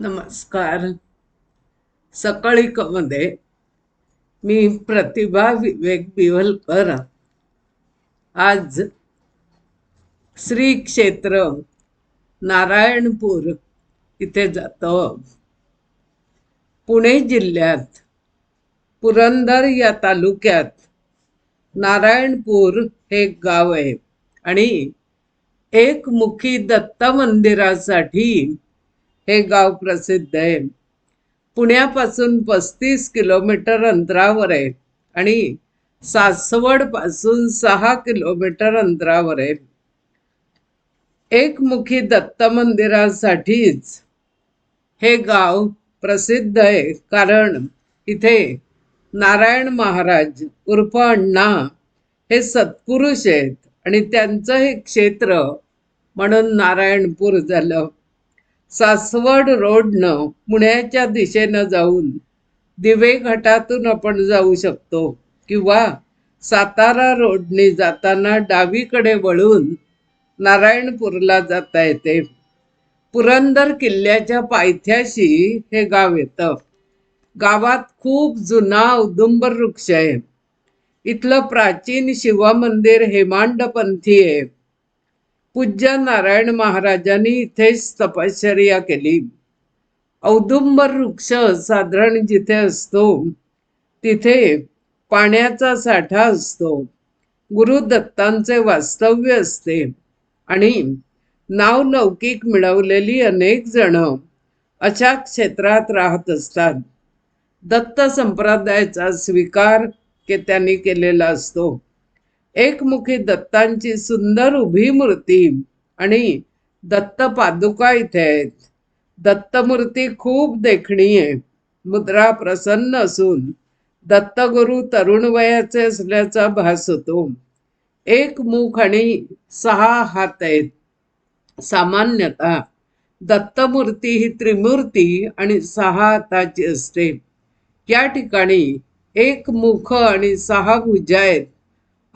नमस्कार. सकाळीकमध्ये मी प्रतिभा विवेक बिवलकर आज श्री क्षेत्र नारायणपूर इथे जातो. पुणे जिल्ह्यात पुरंदर या तालुक्यात नारायणपूर हे गाव आहे. आणि एकमुखी दत्त मंदिरासाठी हे गाव प्रसिद्ध आहे. पुण्यापासून पस्तीस किलोमीटर अंतरावर आहे आणि सासवडपासून सहा किलोमीटर अंतरावर आहे. एकमुखी दत्त मंदिरासाठीच हे गाव प्रसिद्ध आहे. कारण इथे नारायण महाराज उर्फ अण्णा हे सत्पुरुष आहेत आणि त्यांचं हे क्षेत्र म्हणून नारायणपूर झालं. सासवड रोडनं पुण्याच्या दिशेनं जाऊन दिवे घाटातून आपण जाऊ शकतो. किंवा सातारा रोडने जाताना डावीकडे वळून नारायणपूरला जाता येते. पुरंदर किल्ल्याच्या पायथ्याशी हे गाव येतं. गावात खूप जुना औदुंबर वृक्ष आहे. इथलं प्राचीन शिवमंदिर हेमांडपंथी आहे. पूज्य नारायण महाराजांनी इथेच तपश्चर्या केली. औदुंबर वृक्ष साधारण जिथे असतो तिथे पाण्याचा साठा असतो. गुरुदत्तांचे वास्तव्य असते आणि नाव लौकिक मिळवलेली अनेक जण अशा क्षेत्रात राहत असतात. दत्त संप्रदायाचा स्वीकार के त्यांनी केलेला असतो. एकमुखी दत्तांची सुंदर उभी मूर्ती. आणि दत्त पादुका इथे आहेत. दत्तमूर्ती खूप देखणी आहे मुद्रा प्रसन्न असून दत्तगुरु तरुण वयाचे असल्याचा भास होतो. एक मुख आणि सहा हात आहेत. सामान्यतः दत्तमूर्ती ही त्रिमूर्ती आणि सहा हाताची असते. या ठिकाणी एक मुख आणि सहा भुजा आहेत.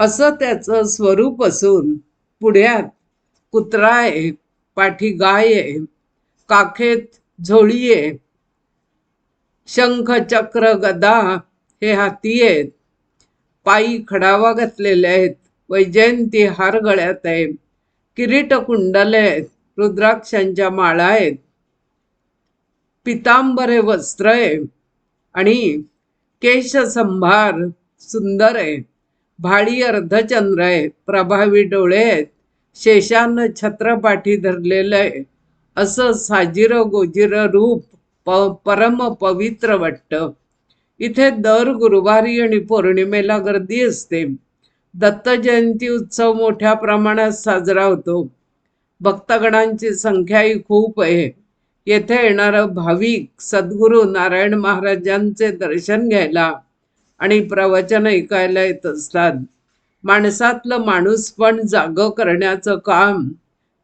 असं त्याचं स्वरूप असून पुढ्यात कुत्रा आहे पाठी गाय आहे काखेत झोळी आहे शंख चक्र गदा हे हाती आहेत पायी खडावा घातलेले आहेत वैजयंती हार गळ्यात आहे किरीट कुंडले आहेत रुद्राक्षांच्या माळा आहेत पितांबरे हे वस्त्र आहे आणि केश संभार सुंदर आहे. भाळी अर्धचंद्र आहे प्रभावी डोळे आहेत शेषानं छत्रपाठी धरलेलं आहे. असं साजिर गोजिर रूप प परम पवित्र वाटतं. इथे दर गुरुवारी आणि पौर्णिमेला गर्दी असते. दत्त जयंती उत्सव मोठ्या प्रमाणात साजरा होतो. भक्तगणांची संख्याही खूप आहे. येथे येणारं भाविक सद्गुरू नारायण महाराजांचे दर्शन घ्यायला आणि प्रवचन ऐकायला येत असतात. माणसातलं माणूस पण जाग करण्याचं काम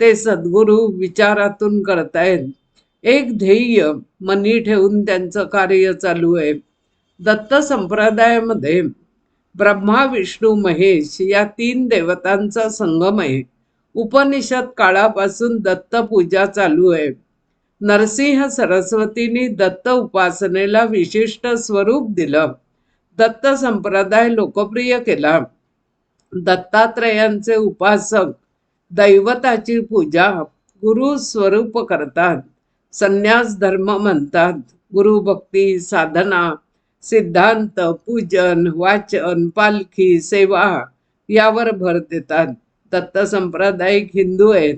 ते सद्गुरू विचारातून करतायत. एक ध्येय मनी ठेवून त्यांचं कार्य चालू आहे. दत्त संप्रदायामध्ये ब्रह्मा विष्णू महेश या तीन देवतांचा संगम आहे. उपनिषद काळापासून दत्त पूजा चालू आहे. नरसिंह सरस्वतींनी दत्त उपासनेला विशिष्ट स्वरूप दिलं. दत्त संप्रदाय लोकप्रिय केला. दत्तात्रयांचे उपासक दैवताची पूजा गुरु स्वरूप करतात. संन्यास धर्म म्हणतात. गुरुभक्ती साधना सिद्धांत पूजन वाचन पालखी सेवा यावर भर देतात. दत्त संप्रदायिक हिंदू आहेत.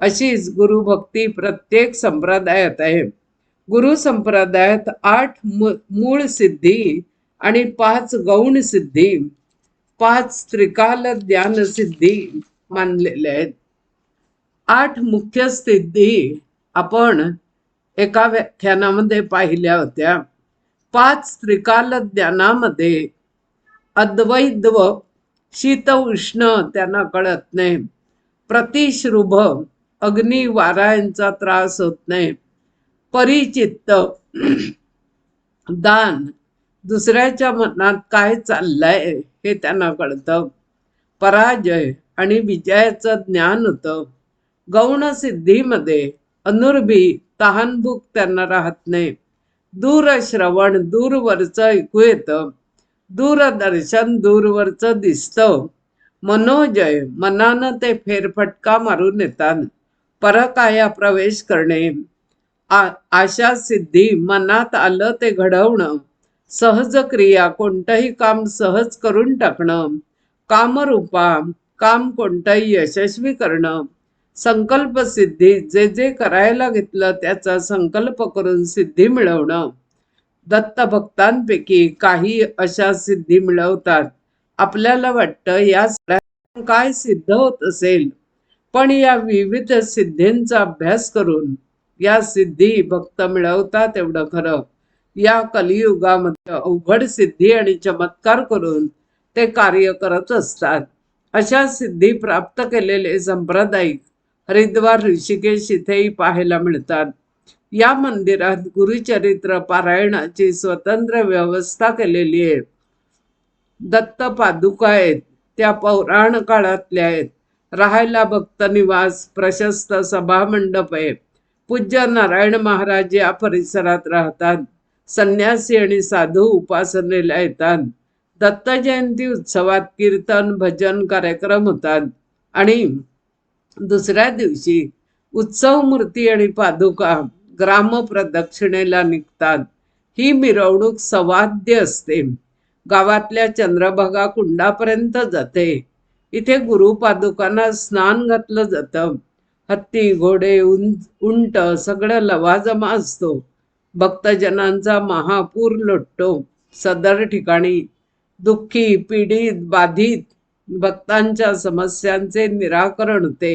अशीच गुरुभक्ती प्रत्येक संप्रदायात आहे. गुरु संप्रदायात आठ मूळ सिद्धी आणि पाच गौण सिद्धी पाच त्रिकाल ज्ञान सिद्धी मानलेल्या आहेत. आठ मुख्य सिद्धी आपण एका व्याख्यानामध्ये पाहिल्या होत्या. पाच त्रिकाल ज्ञानामध्ये अद्वैद्व शीत उष्ण त्यांना कळत नाही. प्रतिश्रुभ अग्नी वारा यांचा त्रास होत नाही. परिचित्त दान दुसऱ्याच्या मनात काय चाललंय हे त्यांना कळतं. पराजय आणि विजयाचं ज्ञान होतं. गौण सिद्धीमध्ये अनुर्भी तहानभूक त्यांना राहत नाही. दूरश्रवण दूरवरचं ऐकू येतं. दूरदर्शन दूरवरचं दिसतं. मनोजय मनानं ते फेरफटका मारून येतात. परकाया प्रवेश करणे. आ आशा सिद्धी मनात आलं ते घडवणं. सहज क्रिया कोणतंही काम सहज करून टाकणं. कामरूपा काम कोणतंही यशस्वी करणं. संकल्प सिद्धी जे जे करायला घेतलं त्याचा संकल्प करून सिद्धी मिळवणं. दत्त भक्तांपैकी काही अशा सिद्धी मिळवतात. आपल्याला वाटतं या सगळ्या काय सिद्ध होत असेल? पण या विविध सिद्धींचा अभ्यास करून या सिद्धी भक्त मिळवतात एवढं खरं. या कलियुगामध्ये अवघड सिद्धी आणि चमत्कार करून ते कार्य करत असतात. अशा सिद्धी प्राप्त केलेले सांप्रदायिक हरिद्वार ऋषिकेश इथेही पाहायला मिळतात. या मंदिरात गुरुचरित्र पारायणाची स्वतंत्र व्यवस्था केलेली आहे. दत्त पादुका आहेत त्या पौराण काळातल्या आहेत. राहायला भक्त निवास प्रशस्त सभामंडप आहे. पूज्य नारायण महाराज या परिसरात राहतात. संन्यासी आणि साधू उपासनेला येतात. दत्त जयंती उत्सवात कीर्तन भजन कार्यक्रम होतात. आणि दुसऱ्या दिवशी उत्सव मूर्ती आणि पादुका ग्राम प्रदक्षिणेला निघतात. ही मिरवणूक सवाद्य असते. गावातल्या चंद्रभागा कुंडापर्यंत जाते. इथे गुरुपादुकांना स्नान घातलं जातं. हत्ती घोडे उंच उंट सगळं लवाजमा असतो. भक्तजनांचा महापूर लोटतो. सदर ठिकाणी दुःखी पीडित बाधित भक्तांच्या समस्यांचे निराकरण होते.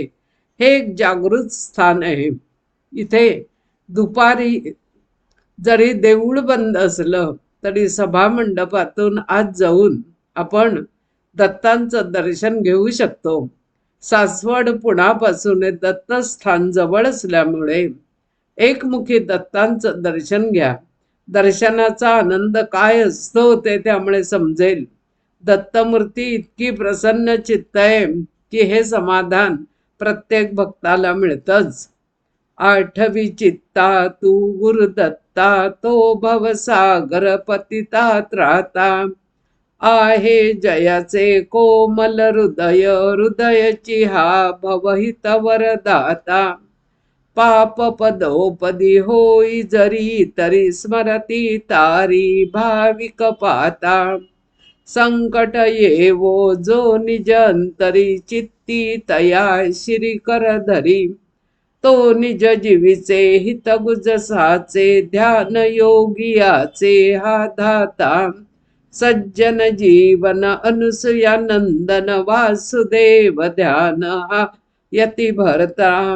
हे एक जागृत स्थान आहे. इथे दुपारी जरी देऊळ बंद असलं तरी सभा मंडपातून आज जाऊन आपण दत्तांचं दर्शन घेऊ शकतो. सासवड पुण्यापासून दत्तस्थान जवळ असल्यामुळे एकमुखी दत्तांचं दर्शन घ्या. दर्शनाचा आनंद काय असतो ते त्यामुळे समजेल. दत्तमूर्ती इतकी प्रसन्न चित्त आहे की हे समाधान प्रत्येक भक्ताला मिळतच. आठवी चित्ता तू गुरुदत्ता तो भवसागर पतिता राहता आहे जयाचे कोमल हृदय हृदयची हा भवहित वरदाता पाप पदोपदी होई जरी तरी स्मरती तारी भाविक पाता. संकट येवो जो निजंतरी चित्ती तया श्री कर धरी. तो निज जीवीचे हित गुजसाचे ध्यान योगियाचे हा धाता. सज्जन जीवन अनुसया नंदन वासुदेव ध्यान हा यती भरता